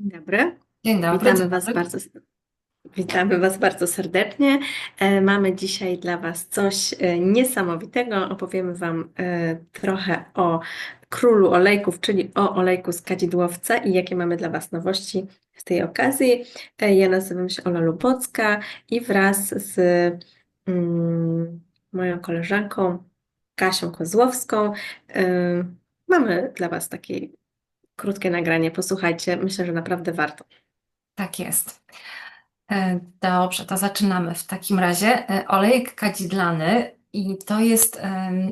Dzień dobry. Dzień dobry. Witamy Was dobry. bardzo, witamy Was bardzo serdecznie. E, Mamy dzisiaj dla Was coś e, niesamowitego. Opowiemy Wam e, trochę o królu olejków, czyli o olejku z kadzidłowca i jakie mamy dla Was nowości z tej okazji. Ja nazywam się Ola Lubocka i wraz z mm, moją koleżanką Kasią Kozłowską mamy dla Was takie krótkie nagranie. Posłuchajcie, myślę, że naprawdę warto. Tak jest. E, Dobrze, to zaczynamy w takim razie. E, Olejek kadzidlany i to jest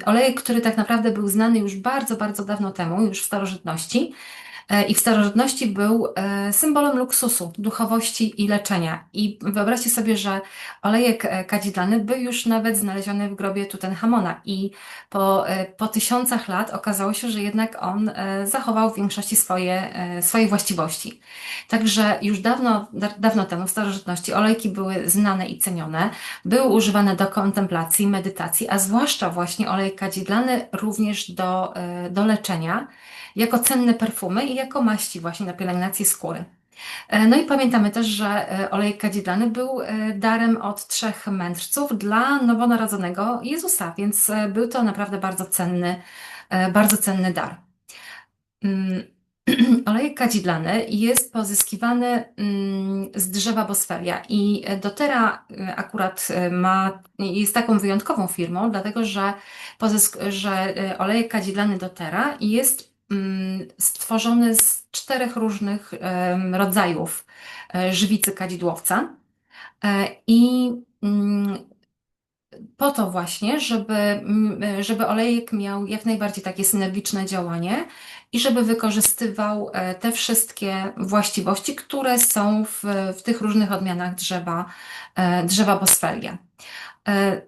olejek, który tak naprawdę był znany już bardzo, bardzo dawno temu, już w starożytności. E, I w starożytności był e, symbolem luksusu, duchowości i leczenia. I wyobraźcie sobie, że olejek e, kadzidlany był już nawet znaleziony w grobie Tutenchamona. I po, po tysiącach lat okazało się, że jednak on zachował w większości swoje, swoje właściwości. Także już dawno, da, dawno temu, w starożytności, olejki były znane i cenione, były używane do kontemplacji, medytacji, a zwłaszcza właśnie olej kadzidlany również do, do leczenia, jako cenne perfumy i jako maści właśnie na pielęgnację skóry. E, No i pamiętamy też, że e, olej kadzidlany był e, darem od trzech mędrców dla nowonarodzonego Jezusa, więc był to naprawdę bardzo cenny, bardzo cenny dar. Mm, Olejek kadzidlany jest pozyskiwany mm, z drzewa Bosferia i doTERRA y, akurat ma, jest taką wyjątkową firmą, dlatego że, pozysk, że olejek kadzidlany doTERRA jest stworzony z czterech różnych rodzajów e, żywicy kadzidłowca E, i mm, po to właśnie, żeby, mm, żeby olejek miał jak najbardziej takie synergiczne działanie i żeby wykorzystywał e, te wszystkie właściwości, które są w, w tych różnych odmianach drzewa, e, drzewa Bosfelia. E,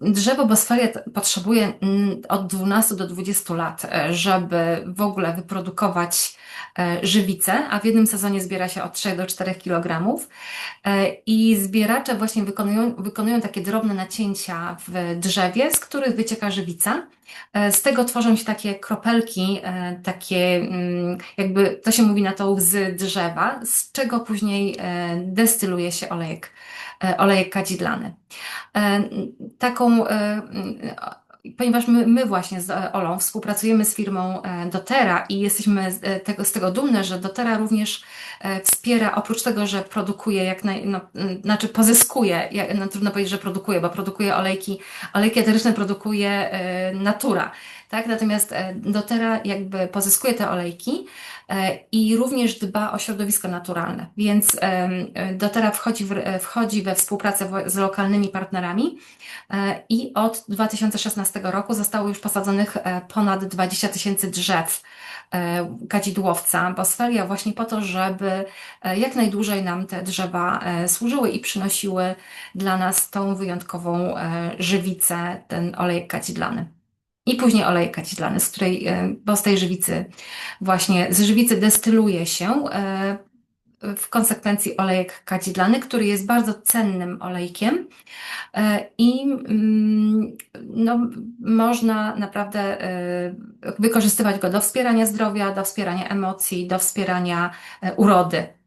Drzewo Bosfelia t- potrzebuje mm, od 12 do 20 lat, e, żeby w ogóle wyprodukować e, żywicę, a w jednym sezonie zbiera się od 3 do 4 kg. I zbieracze właśnie wykonują, wykonują takie drobne nacięcia w drzewie, z których wycieka żywica. Z tego tworzą się takie kropelki, takie mm, jakby to się mówi na to łzy drzewa, z czego później destyluje się olejek, olejek kadzidlany. E, Taką, e, ponieważ my, my właśnie z e, Olą współpracujemy z firmą e, doTERRA i jesteśmy z e, tego, z tego dumne, że doTERRA również e, wspiera, oprócz tego, że produkuje jak naj, no, znaczy pozyskuje, jak, no, trudno powiedzieć, że produkuje, bo produkuje olejki, olejki eteryczne produkuje e, natura, tak? Natomiast e, doTERRA jakby pozyskuje te olejki e, i również dba o środowisko naturalne, więc em, e, doTERRA wchodzi, w, e, wchodzi we współpracę z lokalnymi partnerami e, i od 2016 roku zostało już posadzonych e, ponad 20 tysięcy drzew e, kadzidłowca Bosfelia właśnie po to, żeby e, jak najdłużej nam te drzewa e, służyły i przynosiły dla nas tą wyjątkową e, żywicę, ten olejek kadzidlany. I później olejek kadzidlany, z której, e, bo z tej żywicy właśnie, z żywicy destyluje się e, w konsekwencji olejek kadzidlany, który jest bardzo cennym olejkiem e, i mm, no, można naprawdę wykorzystywać go do wspierania zdrowia, do wspierania emocji, do wspierania urody.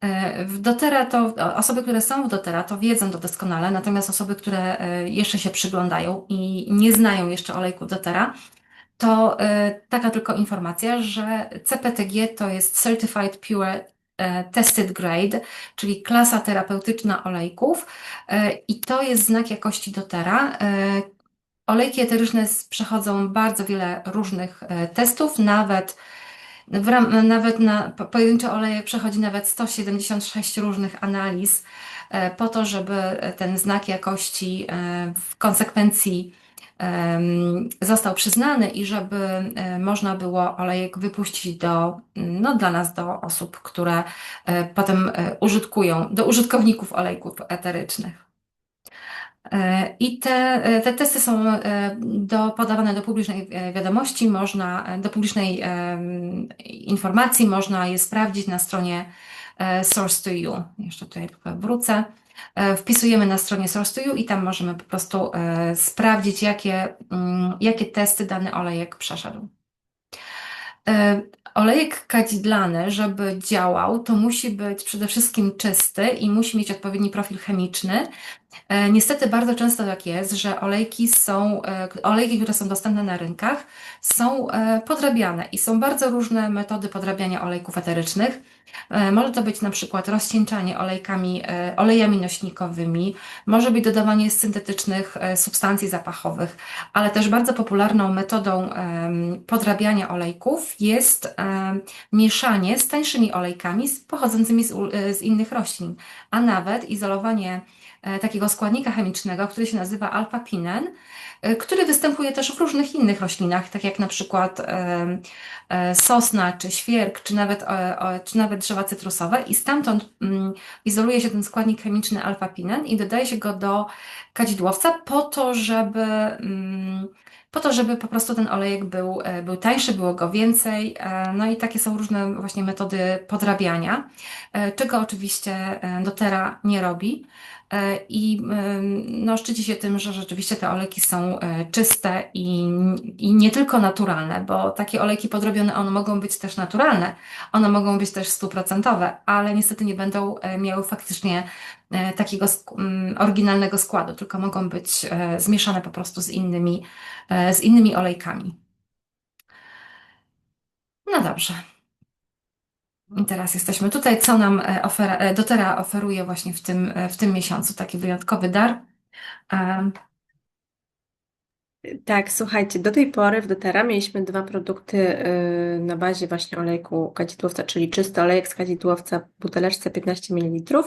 E, W doTERRA to osoby, które są w doTERRA, to wiedzą to doskonale, natomiast osoby, które e, jeszcze się przyglądają i nie znają jeszcze olejku doTERRA, to e, taka tylko informacja, że CPTG to jest Certified Pure Tested Grade, czyli klasa terapeutyczna olejków i to jest znak jakości doTERRA. E, Olejki eteryczne przechodzą bardzo wiele różnych testów, nawet w ram, nawet na po- pojedynczy olejek przechodzi nawet 176 różnych analiz e, po to, żeby ten znak jakości e, w konsekwencji został przyznany i żeby e, można było olejek wypuścić do, no dla nas, do osób, które e, potem e, użytkują, do użytkowników olejków eterycznych. I te, te testy są e, do, podawane do publicznej e, wiadomości, można, e, do publicznej informacji, można je sprawdzić na stronie Source to You. Jeszcze tutaj wrócę. Wpisujemy na stronie Source to You i tam możemy po prostu sprawdzić, jakie, mm, jakie testy dany olejek przeszedł. E, Olejek kadzidlany, żeby działał, to musi być przede wszystkim czysty i musi mieć odpowiedni profil chemiczny. E, Niestety bardzo często tak jest, że olejki są, e, olejki, które są dostępne na rynkach, są podrabiane i są bardzo różne metody podrabiania olejków eterycznych. E, Może to być na przykład rozcieńczanie olejkami, e, olejami nośnikowymi, może być dodawanie syntetycznych e, substancji zapachowych, ale też bardzo popularną metodą podrabiania olejków jest mieszanie z tańszymi olejkami pochodzącymi z, z innych roślin, a nawet izolowanie takiego składnika chemicznego, który się nazywa alfa-pinen, e, który występuje też w różnych innych roślinach, tak jak na przykład e, sosna, czy świerk, czy nawet, e, czy nawet drzewa cytrusowe i stamtąd mm, izoluje się ten składnik chemiczny alfa-pinen i dodaje się go do kadzidłowca po to, żeby, mm, po to, żeby po prostu ten olejek był, e, był tańszy, było go więcej. e, No i takie są różne właśnie metody podrabiania, e, czego oczywiście e, doTERRA nie robi. E, I no, szczyci się tym, że rzeczywiście te olejki są e, czyste i, i nie tylko naturalne, bo takie olejki podrobione, one mogą być też naturalne, one mogą być też stuprocentowe, ale niestety nie będą e, miały faktycznie takiego oryginalnego składu, tylko mogą być zmieszane po prostu z innymi, z innymi olejkami. No dobrze. I teraz jesteśmy tutaj. Co nam e, ofera, e, doTERRA oferuje właśnie w tym, e, w tym miesiącu? Taki wyjątkowy dar. Tak, słuchajcie, do tej pory w doTERRA mieliśmy dwa produkty y, na bazie właśnie olejku kadzidłowca, czyli czysty olejek z kadzidłowca w buteleczce 15 ml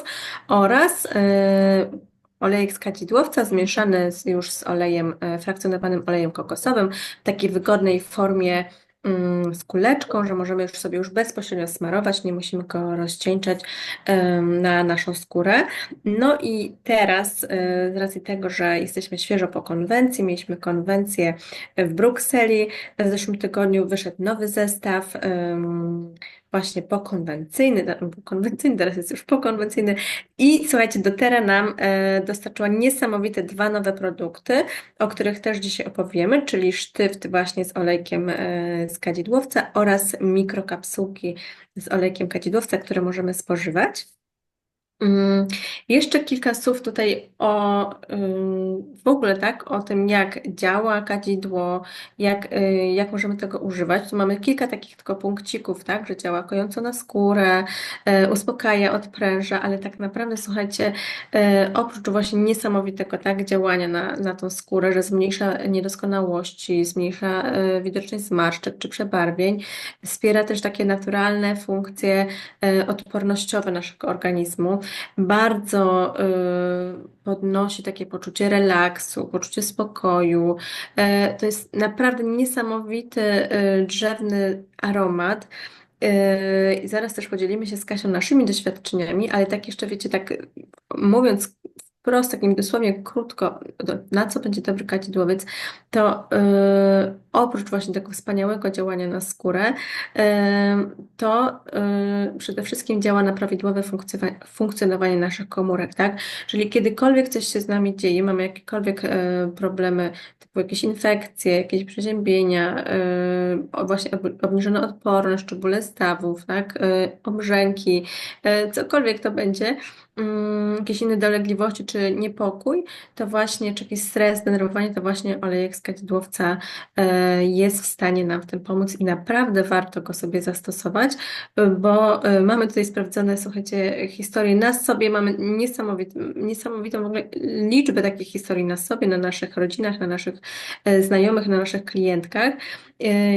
oraz y, olejek z kadzidłowca zmieszany już z olejem, frakcjonowanym olejem kokosowym w takiej wygodnej formie z kuleczką, że możemy już sobie już bezpośrednio smarować, nie musimy go rozcieńczać na naszą skórę. No i teraz, y, z racji tego, że jesteśmy świeżo po konwencji, mieliśmy konwencję w Brukseli, w zeszłym tygodniu wyszedł nowy zestaw, właśnie pokonwencyjny, no, konwencyjny, teraz jest już pokonwencyjny i słuchajcie, doTERRA nam e, dostarczyła niesamowite dwa nowe produkty, o których też dzisiaj opowiemy, czyli sztyft właśnie z olejkiem e, z kadzidłowca oraz mikrokapsułki z olejkiem kadzidłowca, które możemy spożywać. Mm, Jeszcze kilka słów tutaj o w ogóle tak, o tym, jak działa kadzidło, jak, y, jak możemy tego używać. Tu mamy kilka takich tylko punkcików, tak, że działa kojąco na skórę, e, uspokaja, odpręża, ale tak naprawdę, słuchajcie, e, oprócz właśnie niesamowitego tak, działania na, na tą skórę, że zmniejsza niedoskonałości, zmniejsza widoczność zmarszczek czy przebarwień, wspiera też takie naturalne funkcje odpornościowe naszego organizmu bardzo y, podnosi takie poczucie relaksu, poczucie spokoju. E, To jest naprawdę niesamowity y, drzewny aromat. E, I zaraz też podzielimy się z Kasią naszymi doświadczeniami, ale tak jeszcze wiecie, tak mówiąc wprost, takim dosłownie krótko, na co będzie dobry kadzidłowiec, to y, oprócz właśnie tego wspaniałego działania na skórę, y, to y, przede wszystkim działa na prawidłowe funkcjonowanie naszych komórek, tak? Czyli kiedykolwiek coś się z nami dzieje, mamy jakiekolwiek y, problemy, typu jakieś infekcje, jakieś przeziębienia, y, właśnie ob- obniżona odporność, czy bóle stawów, tak? Y, obrzęki, cokolwiek to będzie, mm, jakieś inne dolegliwości czy niepokój, to właśnie, czy jakiś stres, zdenerwowanie, to właśnie olejek z e, jest w stanie nam w tym pomóc i naprawdę warto go sobie zastosować, bo e, mamy tutaj sprawdzone, słuchajcie, historie na sobie, mamy niesamowitą, niesamowitą w ogóle liczbę takich historii na sobie, na naszych rodzinach, na naszych e, znajomych, na naszych klientkach.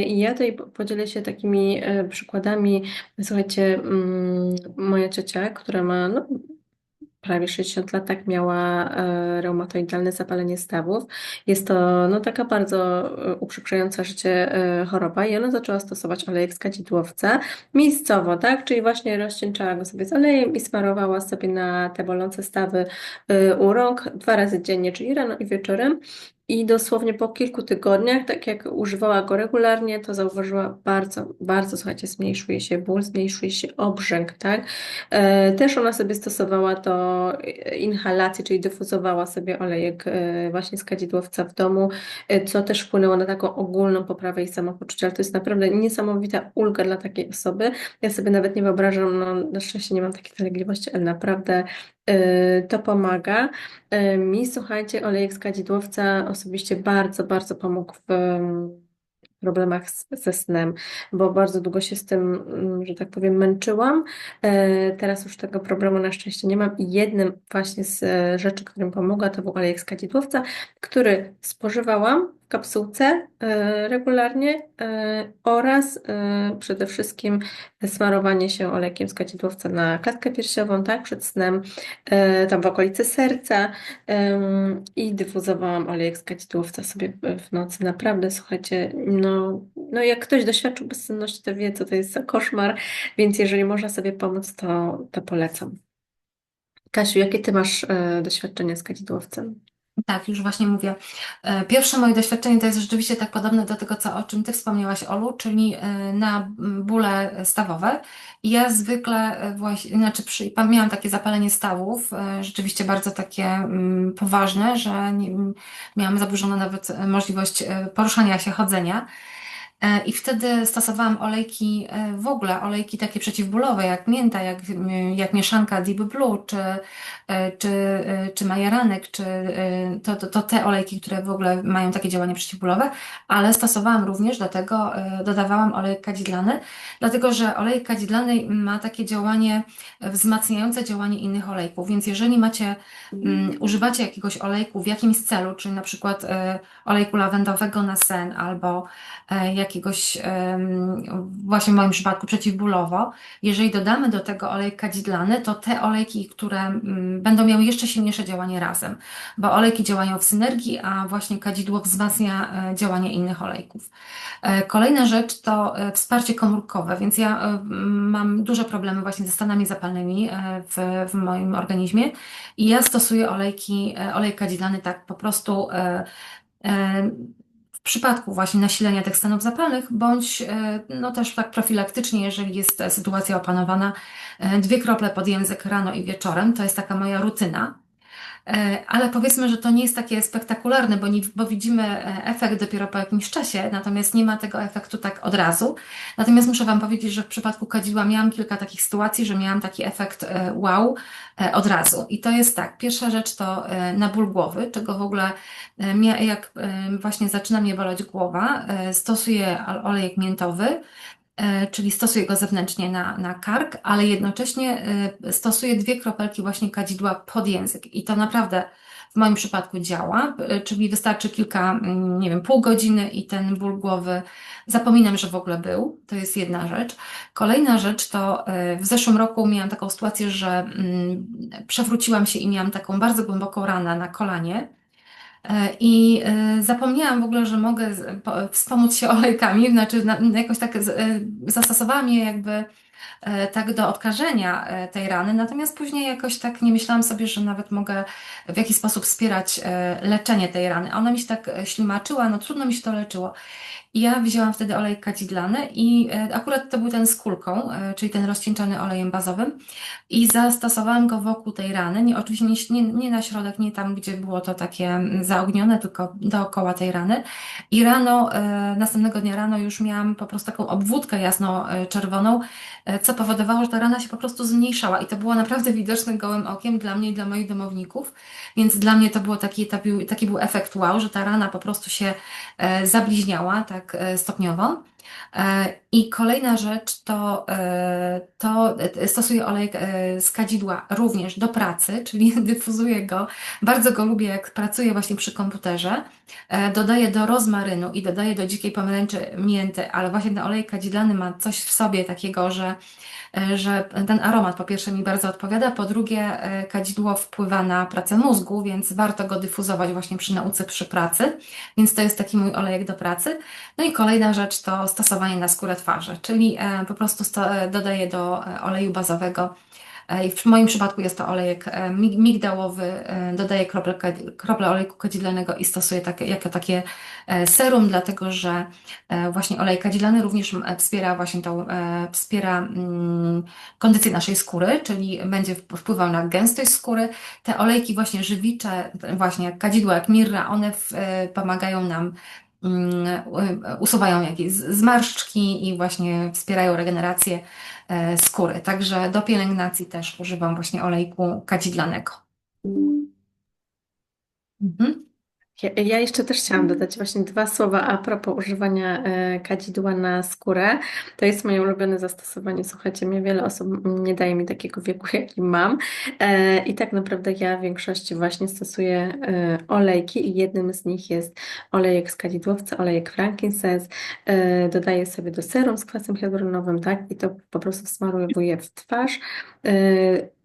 I ja tutaj po- podzielę się takimi przykładami. Słuchajcie, mm, moja ciocia, która ma no, prawie 60 lat, tak miała e, reumatoidalne zapalenie stawów. Jest to no, taka bardzo e, uprzykrzająca życie e, choroba i ona zaczęła stosować olejek z kadzidłowca miejscowo, tak? Czyli właśnie rozcieńczała go sobie z olejem i smarowała sobie na te bolące stawy u rąk dwa razy dziennie, czyli rano i wieczorem. I dosłownie po kilku tygodniach, tak jak używała go regularnie, to zauważyła bardzo, bardzo, słuchajcie, zmniejszył się ból, zmniejszył się obrzęk, tak? E, Też ona sobie stosowała to inhalację, czyli dyfuzowała sobie olejek e, właśnie z kadzidłowca w domu, e, co też wpłynęło na taką ogólną poprawę jej samopoczucia, ale to jest naprawdę niesamowita ulga dla takiej osoby. Ja sobie nawet nie wyobrażam, no na szczęście nie mam takich dolegliwości, ale naprawdę to pomaga. E, Mi, słuchajcie, olejek z kadzidłowca osobiście bardzo, bardzo pomógł w em, problemach z, ze snem, bo bardzo długo się z tym, mm, że tak powiem, męczyłam. E, Teraz już tego problemu na szczęście nie mam i jednym właśnie z e, rzeczy, którym pomogła, to był olejek z kadzidłowca, który spożywałam w kapsułce e, regularnie e, oraz e, przede wszystkim smarowanie się olejkiem z kadzidłowca na klatkę piersiową, tak, przed snem, tam w okolicy serca i dyfuzowałam olejek z kadzidłowca sobie w- nocy. Naprawdę, słuchajcie, no, no jak ktoś doświadczył bezsenności, to wie, co to jest za koszmar, więc jeżeli można sobie pomóc, to, to polecam. Kasiu, jakie ty masz doświadczenie z kadzidłowcem? Tak, już właśnie mówię. E, Pierwsze moje doświadczenie to jest rzeczywiście tak podobne do tego, co, o czym Ty wspomniałaś, Olu, czyli e, na bóle stawowe. Ja zwykle e, właśnie, znaczy przy, miałam takie zapalenie stawów, rzeczywiście bardzo takie poważne, że nie, miałam zaburzoną nawet możliwość poruszania się, chodzenia. E, I wtedy stosowałam olejki, e, w ogóle olejki takie przeciwbólowe, jak mięta, jak, jak mieszanka Deep Blue, czy, e, czy, e, czy majeranek, czy e, to, to, to te olejki, które w ogóle mają takie działanie przeciwbólowe, ale stosowałam również do tego, e, dodawałam olejek kadzidlany, dlatego że olejek kadzidlany ma takie działanie wzmacniające działanie innych olejków, więc jeżeli macie, mm, używacie jakiegoś olejku w jakimś celu, czyli na przykład e, olejku lawendowego na sen albo e, jakiegoś, właśnie w moim przypadku przeciwbólowo, jeżeli dodamy do tego olejek kadzidlany, to te olejki, które mm, będą miały jeszcze silniejsze działanie razem, bo olejki działają w synergii, a właśnie kadzidło wzmacnia e, działanie innych olejków. E, Kolejna rzecz to e, wsparcie komórkowe, więc ja mam duże problemy właśnie ze stanami zapalnymi w, w moim organizmie i ja stosuję olejki, olejek kadzidlany tak po prostu przypadku właśnie nasilenia tych stanów zapalnych, bądź e, no też tak profilaktycznie, jeżeli jest sytuacja opanowana, e, dwie krople pod język rano i wieczorem, to jest taka moja rutyna. E, Ale powiedzmy, że to nie jest takie spektakularne, bo, nie, bo widzimy e, efekt dopiero po jakimś czasie, natomiast nie ma tego efektu tak od razu. Natomiast muszę Wam powiedzieć, że w przypadku kadzidła miałam kilka takich sytuacji, że miałam taki efekt e, wow od razu. I to jest tak, pierwsza rzecz to na ból głowy, czego w ogóle jak właśnie zaczyna mnie boleć głowa, stosuję olejek miętowy, czyli stosuję go zewnętrznie na, na kark, ale jednocześnie e, stosuję dwie kropelki właśnie kadzidła pod język i to naprawdę w moim przypadku działa, e, czyli wystarczy kilka, mm, nie wiem, pół godziny i ten ból głowy zapominam, że w ogóle był. To jest jedna rzecz. Kolejna rzecz to e, w zeszłym roku miałam taką sytuację, że mm, przewróciłam się i miałam taką bardzo głęboką ranę na kolanie. E, I e, zapomniałam w ogóle, że mogę wspomóc się olejkami, znaczy na, jakoś tak e, zastosowałam je jakby tak do odkażenia e, tej rany, natomiast później jakoś tak nie myślałam sobie, że nawet mogę w jakiś sposób wspierać e, leczenie tej rany. Ona mi się tak e, ślimaczyła, no trudno mi się to leczyło. I ja wzięłam wtedy olej kadzidlany i e, akurat to był ten z kulką, e, czyli ten rozcieńczony olejem bazowym i zastosowałam go wokół tej rany, nie, oczywiście nie, nie, na środek, nie tam, gdzie było to takie mm, zaognione, tylko dookoła tej rany. I rano, e, następnego dnia rano już miałam po prostu taką obwódkę jasno-czerwoną, e, co powodowało, że ta rana się po prostu zmniejszała i to było naprawdę widoczne gołym okiem dla mnie i dla moich domowników, więc dla mnie to było taki, taki, taki był efekt wow, że ta rana po prostu się e, zabliźniała tak e, stopniowo. I kolejna rzecz to, e, to e, stosuję olej e, z kadzidła również do pracy, czyli dyfuzuję go. Bardzo go lubię, jak pracuję właśnie przy komputerze. Dodaję do rozmarynu i dodaję do dzikiej pomarańczy mięty, ale właśnie ten olej kadzidlany ma coś w sobie takiego, że że ten aromat po pierwsze mi bardzo odpowiada, po drugie kadzidło wpływa na pracę mózgu, więc warto go dyfuzować właśnie przy nauce, przy pracy, więc to jest taki mój olejek do pracy. No i kolejna rzecz to stosowanie na skórę twarzy, czyli e, po prostu e, dodaję do e, oleju bazowego w moim przypadku jest to olejek mig- migdałowy. Dodaję krople, krople olejku kadzidlanego i stosuję jako takie serum, dlatego że właśnie olej kadzidlany również wspiera właśnie tą, wspiera mm, kondycję naszej skóry, czyli będzie wp- wpływał na gęstość skóry. Te olejki właśnie żywicze, właśnie jak kadzidło, jak mirra, one pomagają nam usuwają jakieś zmarszczki i właśnie wspierają regenerację e, skóry. Także do pielęgnacji też używam właśnie olejku kadzidlanego. Mhm. Ja, jeszcze też chciałam dodać właśnie dwa słowa a propos używania e, kadzidła na skórę. To jest moje ulubione zastosowanie. Słuchajcie, mnie wiele osób nie daje mi takiego wieku, jaki mam. E, I tak naprawdę ja w większości właśnie stosuję e, olejki i jednym z nich jest olejek z kadzidłowca, olejek frankincense. Dodaję sobie do serum z kwasem hialuronowym, tak? I to po prostu smaruję w twarz.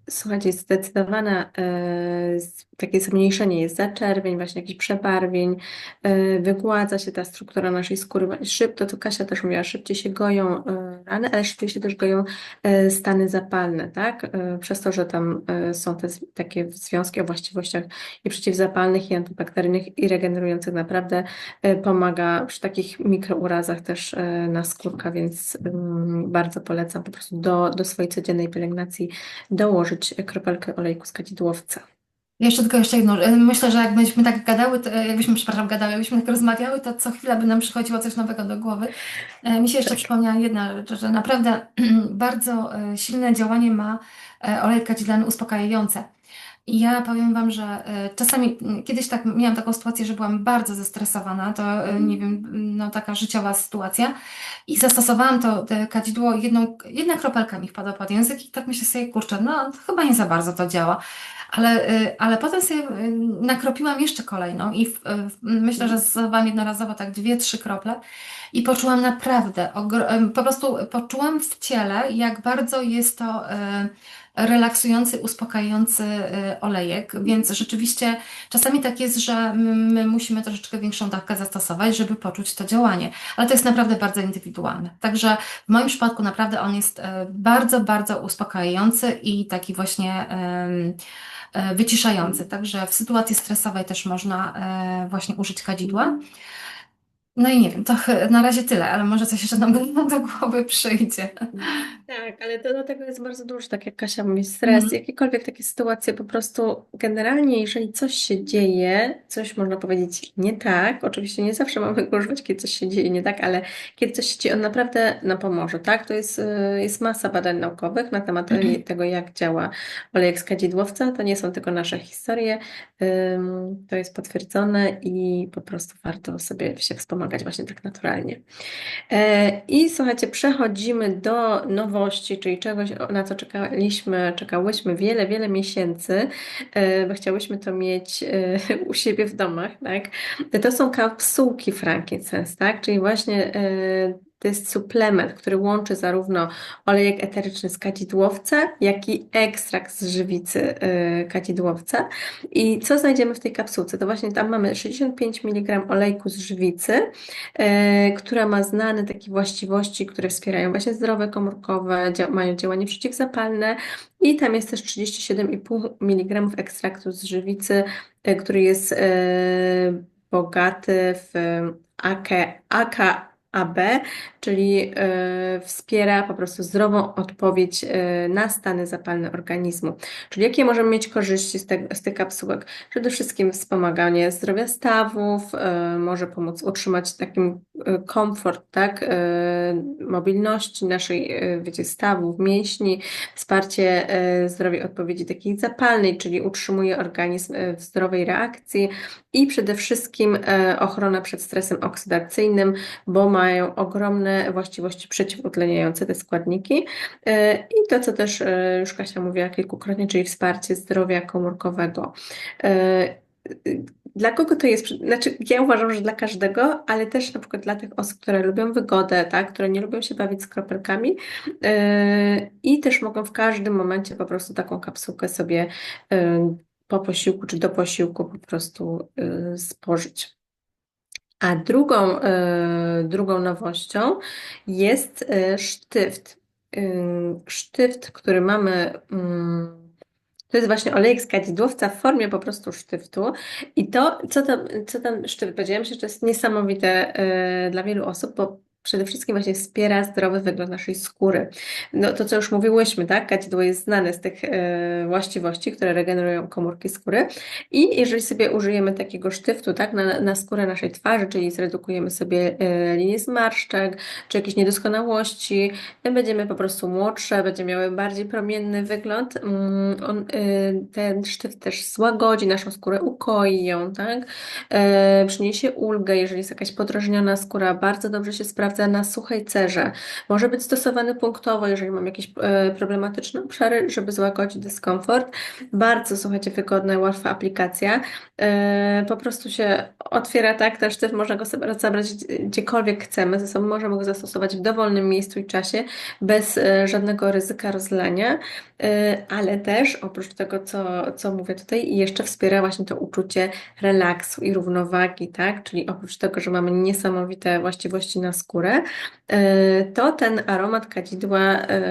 Słuchajcie, zdecydowane e, z- takie zmniejszenie jest zaczerwień, właśnie jakichś przebarwień, e, wygładza się ta struktura naszej skóry szybko, to Kasia też mówiła, szybciej się goją e, rany, ale szybciej się też goją e, stany zapalne, tak? Przez to, że tam są te takie związki o właściwościach i przeciwzapalnych, i antybakteryjnych, i regenerujących, naprawdę pomaga przy takich mikrourazach też na skórka, więc mm, bardzo polecam po prostu do, do swojej codziennej pielęgnacji dołożyć kropelkę olejku z kadzidłowca. Jeszcze tylko jeszcze jedno. e, Myślę, że jakbyśmy tak gadały, to, e, jakbyśmy, przepraszam, gadały, jakbyśmy tak rozmawiały, to co chwila by nam przychodziło coś nowego do głowy. E, Mi się jeszcze Tak. przypomniała jedna rzecz, że naprawdę bardzo e, silne działanie ma e, olej kadzidlany uspokajające. I ja powiem Wam, że czasami m, kiedyś tak miałam taką sytuację, że byłam bardzo zestresowana, to e, nie wiem, no taka życiowa sytuacja i zastosowałam to kadzidło, jedną, jedna kropelka mi wpadła pod język i tak myślę sobie, kurczę, no chyba nie za bardzo to działa. Ale, y, ale potem sobie y, nakropiłam jeszcze kolejną i w, y, w, myślę, że zastosowałam jednorazowo tak dwie, trzy krople i poczułam naprawdę, po prostu poczułam w ciele, jak bardzo jest to relaksujący, uspokajający y, olejek, więc rzeczywiście czasami tak jest, że my musimy troszeczkę większą dawkę zastosować, żeby poczuć to działanie, ale to jest naprawdę bardzo indywidualne. Także w moim przypadku naprawdę on jest e, bardzo, bardzo uspokajający i taki właśnie e, wyciszający. Także w sytuacji stresowej też można e, właśnie użyć kadzidła. No i nie wiem, to ch- na razie tyle, ale może coś jeszcze nam do, głowy przyjdzie. Tak, ale to do tego jest bardzo dużo, tak jak Kasia mówi, stres, Mhm. jakiekolwiek takie sytuacje, po prostu generalnie, jeżeli coś się dzieje, coś można powiedzieć nie tak, oczywiście nie zawsze mamy go używać, kiedy coś się dzieje nie tak, ale kiedy coś się dzieje, on naprawdę nam pomoże, tak? To jest, y, jest masa badań naukowych na temat Mhm. tego, jak działa olejek z kadzidłowca, to nie są tylko nasze historie, ym, to jest potwierdzone i po prostu warto sobie się wspomagać właśnie tak naturalnie. E, I słuchajcie, przechodzimy do nowości, czyli czegoś, na co czekaliśmy, czekałyśmy wiele, wiele miesięcy, e, bo chciałyśmy to mieć e, u siebie w domach, tak? To są kapsułki frankincense, tak? Czyli właśnie to jest suplement, który łączy zarówno olejek eteryczny z kadzidłowca, jak i ekstrakt z żywicy e, kadzidłowca. I co znajdziemy w tej kapsułce? To właśnie tam mamy 65 mg olejku z żywicy, e, która ma znane takie właściwości, które wspierają właśnie zdrowe komórkowe, mają działanie przeciwzapalne i tam jest też 37,5 mg ekstraktu z żywicy, e, który jest bogaty w AK, AKAB, czyli e, wspiera po prostu zdrową odpowiedź e, na stany zapalne organizmu. Czyli jakie możemy mieć korzyści z, te, z tych kapsułek? Przede wszystkim wspomaganie zdrowia stawów, e, może pomóc utrzymać takim e, komfort, tak, e, mobilności naszej, e, wiecie, stawów, mięśni, wsparcie zdrowej odpowiedzi takiej zapalnej, czyli utrzymuje organizm w zdrowej reakcji i przede wszystkim e, ochrona przed stresem oksydacyjnym, bo mają ogromne właściwości przeciwutleniające te składniki. E, I to, co też e, już Kasia mówiła kilkukrotnie, czyli wsparcie zdrowia komórkowego. Dla kogo to jest? Znaczy, ja uważam, że dla każdego, ale też na przykład dla tych osób, które lubią wygodę, tak, które nie lubią się bawić z kropelkami e, i też mogą w każdym momencie po prostu taką kapsułkę sobie e, po posiłku czy do posiłku po prostu e, spożyć. A drugą, e, drugą nowością jest e, sztyft. sztyft, który mamy. ym, to jest właśnie olejek z kadzidłowca w formie po prostu sztyftu. I to, co tam, co tam sztyft, powiedziałam się, że to jest niesamowite y, dla wielu osób, bo przede wszystkim właśnie wspiera zdrowy wygląd naszej skóry. No to, co już mówiłyśmy, tak? Kadzidło jest znane z tych y, właściwości, które regenerują komórki skóry. I jeżeli sobie użyjemy takiego sztyftu, tak, na, na skórę naszej twarzy, czyli zredukujemy sobie y, linię zmarszczek, czy jakieś niedoskonałości, będziemy po prostu młodsze, będziemy miały bardziej promienny wygląd. Mm, On, y, ten sztyft też złagodzi naszą skórę, ukoi ją, tak? E, Przyniesie ulgę, jeżeli jest jakaś podrażniona skóra, bardzo dobrze się sprawdza na suchej cerze. Może być stosowany punktowo, jeżeli mam jakieś e, problematyczne obszary, żeby złagodzić dyskomfort. Bardzo, słuchajcie, wygodna, łatwa aplikacja. E, Po prostu się otwiera tak, ten sztyft można go zabrać gdzie- gdziekolwiek chcemy, ze sobą możemy go zastosować w dowolnym miejscu i czasie, bez e, żadnego ryzyka rozlania, ale też oprócz tego, co, co mówię tutaj, jeszcze wspiera właśnie to uczucie relaksu i równowagi, tak? Czyli oprócz tego, że mamy niesamowite właściwości na skórę, e, to ten aromat kadzidła e,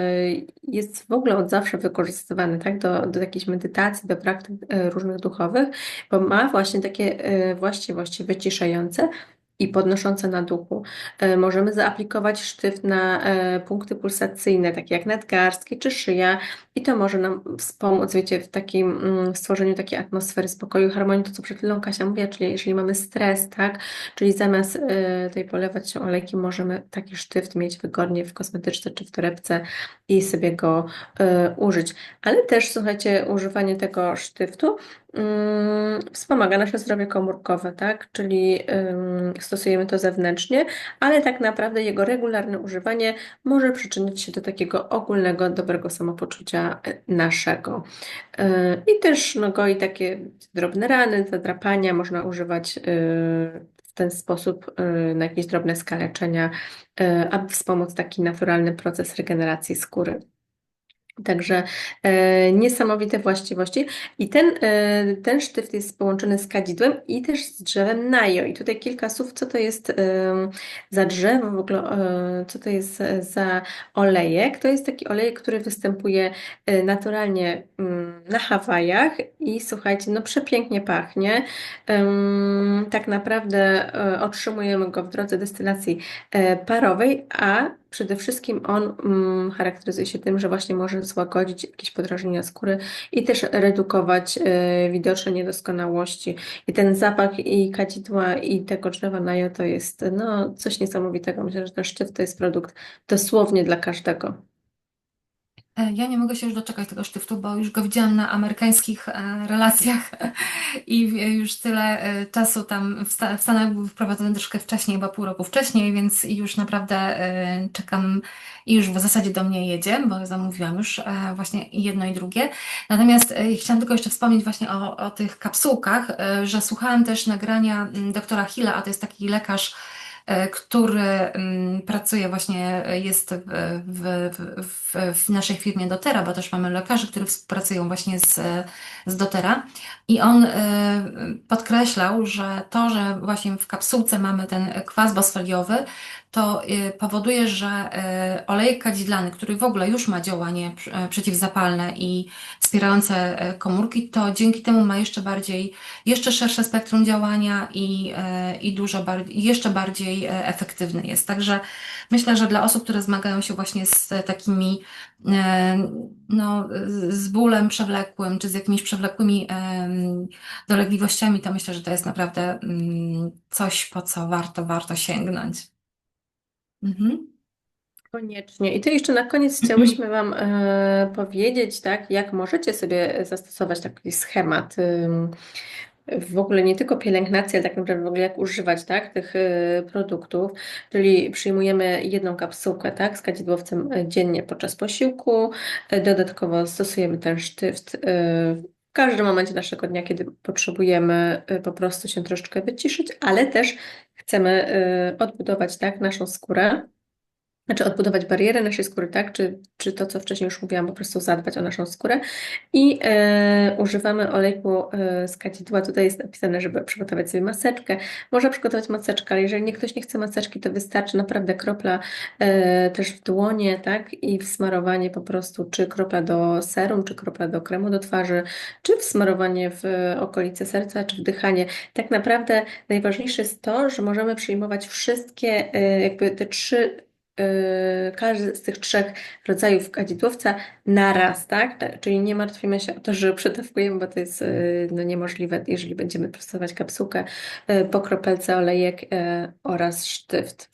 jest w ogóle od zawsze wykorzystywany, tak? Do, do jakiejś medytacji, do praktyk e, różnych duchowych, bo ma właśnie takie właściwości wyciszające i podnoszące na duchu. E, Możemy zaaplikować sztyft na e, punkty pulsacyjne, takie jak nadgarstki czy szyja, i to może nam wspomóc, wiecie, w takim mm, stworzeniu takiej atmosfery spokoju, harmonii, to co przed chwilą Kasia mówiła, czyli jeżeli mamy stres, tak, czyli zamiast e, tutaj polewać się olejkiem, możemy taki sztyft mieć wygodnie w kosmetyczce czy w torebce i sobie go użyć. Ale też, słuchajcie, używanie tego sztyftu wspomaga nasze zdrowie komórkowe, tak? Czyli stosujemy to zewnętrznie, ale tak naprawdę jego regularne używanie może przyczynić się do takiego ogólnego, dobrego samopoczucia e, naszego. Y, I też no, goi takie drobne rany, zadrapania, można używać y, w ten sposób y, na jakieś drobne skaleczenia, y, aby wspomóc taki naturalny proces regeneracji skóry. Także e, niesamowite właściwości. I ten, e, ten sztyft jest połączony z kadzidłem i też z drzewem najo. I tutaj kilka słów, co to jest e, za drzewo, w ogóle, e, co to jest e, za olejek. To jest taki olejek, który występuje e, naturalnie mm, na Hawajach i słuchajcie, no przepięknie pachnie. Em, Tak naprawdę e, otrzymujemy go w drodze destylacji e, parowej, a przede wszystkim on mm, charakteryzuje się tym, że właśnie może złagodzić jakieś podrażnienia skóry i też redukować e, widoczne niedoskonałości. I ten zapach i kadzidła i tego drzewa najo to jest no, coś niesamowitego. Myślę, że ten sztyft to jest produkt dosłownie dla każdego. E, Ja nie mogę się już doczekać tego sztyftu, bo już go widziałam na amerykańskich e, relacjach i w- już tyle e, czasu tam w Sta- w Stanach był wprowadzony troszkę wcześniej, bo pół roku wcześniej, więc już naprawdę e, czekam i już w zasadzie do mnie jedzie, bo zamówiłam już e, właśnie jedno i drugie. Natomiast e, chciałam tylko jeszcze wspomnieć właśnie o, o tych kapsułkach, e, że słuchałam też nagrania mm, doktora Hilla, a to jest taki lekarz, e, który mm, pracuje właśnie, e, jest w, w, w, w naszej firmie Dotera, bo też mamy lekarzy, którzy współpracują właśnie z, z Dotera. I on e, podkreślał, że to, że właśnie w kapsułce mamy ten kwas bosfoliowy, to e, powoduje, że e, olejek kadzidlany, który w ogóle już ma działanie e, przeciwzapalne i wspierające e, komórki, to dzięki temu ma jeszcze bardziej jeszcze szersze spektrum działania i, e, i dużo bardziej, jeszcze bardziej efektywny jest. Także myślę, że dla osób, które zmagają się właśnie z takimi no, z bólem przewlekłym, czy z jakimiś przewlekłymi dolegliwościami, to myślę, że to jest naprawdę mm, coś, po co warto, warto sięgnąć. Mhm. Koniecznie. I to jeszcze na koniec chciałyśmy Wam e, powiedzieć, tak, jak możecie sobie zastosować taki schemat. ym, w ogóle nie tylko pielęgnacji, ale tak naprawdę w ogóle jak używać, tak, tych e, produktów. Czyli przyjmujemy jedną kapsułkę, tak, z kadzidłowcem e, dziennie podczas posiłku. E, Dodatkowo stosujemy ten sztyft e, w każdym momencie naszego dnia, kiedy potrzebujemy e, po prostu się troszeczkę wyciszyć, ale też chcemy e, odbudować, tak, naszą skórę. Znaczy odbudować barierę naszej skóry, tak? Czy, czy to, co wcześniej już mówiłam, po prostu zadbać o naszą skórę. I e, używamy olejku e, z kadzidła. Tutaj jest napisane, żeby przygotować sobie maseczkę. Można przygotować maseczkę, ale jeżeli nie ktoś nie chce maseczki, to wystarczy naprawdę kropla e, też w dłonie, tak? I wsmarowanie po prostu, czy kropla do serum, czy kropla do kremu do twarzy, czy wsmarowanie w okolice serca, czy wdychanie. Tak naprawdę najważniejsze jest to, że możemy przyjmować wszystkie, e, jakby te trzy każdy z tych trzech rodzajów kadzidłowca na raz, tak? Ta- Czyli nie martwimy się o to, że przedawkujemy, bo to jest yy, no, niemożliwe, jeżeli będziemy stosować kapsułkę yy, po kropelce olejek oraz sztyft.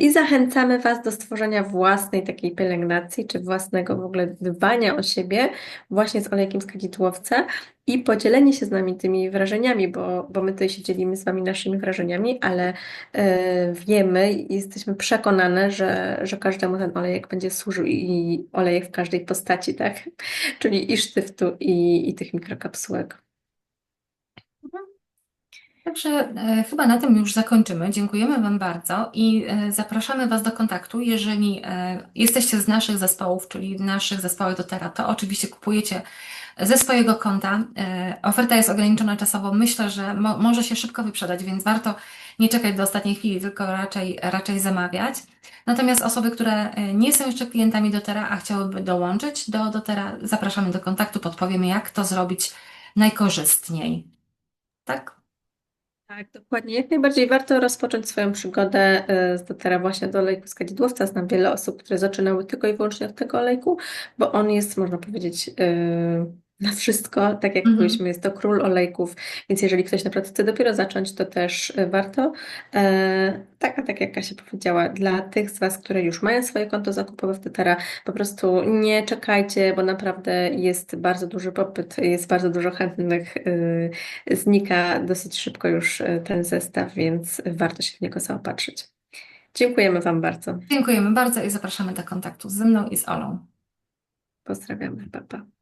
I zachęcamy Was do stworzenia własnej takiej pielęgnacji, czy własnego w ogóle dbania o siebie właśnie z olejkiem z kadzidłowca i podzielenie się z nami tymi wrażeniami, bo, bo my tutaj się dzielimy z Wami naszymi wrażeniami, ale e, wiemy i jesteśmy przekonane, że, że każdemu ten olejek będzie służył i olejek w każdej postaci, tak? Czyli i sztyftu, i, i tych mikrokapsułek. Także e, chyba na tym już zakończymy. Dziękujemy Wam bardzo i e, zapraszamy Was do kontaktu. Jeżeli e, jesteście z naszych zespołów, czyli naszych zespołów doTERRA, to oczywiście kupujecie ze swojego konta. E, Oferta jest ograniczona czasowo. Myślę, że mo może się szybko wyprzedać, więc warto nie czekać do ostatniej chwili, tylko raczej, raczej zamawiać. Natomiast osoby, które e, nie są jeszcze klientami doTERRA, a chciałyby dołączyć do doTERRA, zapraszamy do kontaktu, podpowiemy, jak to zrobić najkorzystniej. Tak? Tak, dokładnie. Jak najbardziej warto rozpocząć swoją przygodę e, z doTERRA właśnie do olejku z kadzidłowca. Znam wiele osób, które zaczynały tylko i wyłącznie od tego olejku, bo on jest, można powiedzieć, e, na wszystko, tak jak Mhm. mówiliśmy, jest to król olejków, więc jeżeli ktoś naprawdę chce dopiero zacząć, to też e, warto. E, tak, a tak jak Kasia powiedziała, dla tych z Was, które już mają swoje konto zakupowe w doTERRA, po prostu nie czekajcie, bo naprawdę jest bardzo duży popyt, jest bardzo dużo chętnych, y, znika dosyć szybko już y, ten zestaw, więc warto się w niego zaopatrzyć. Dziękujemy Wam bardzo. Dziękujemy bardzo i zapraszamy do kontaktu ze mną i z Olą. Pozdrawiamy, pa, pa.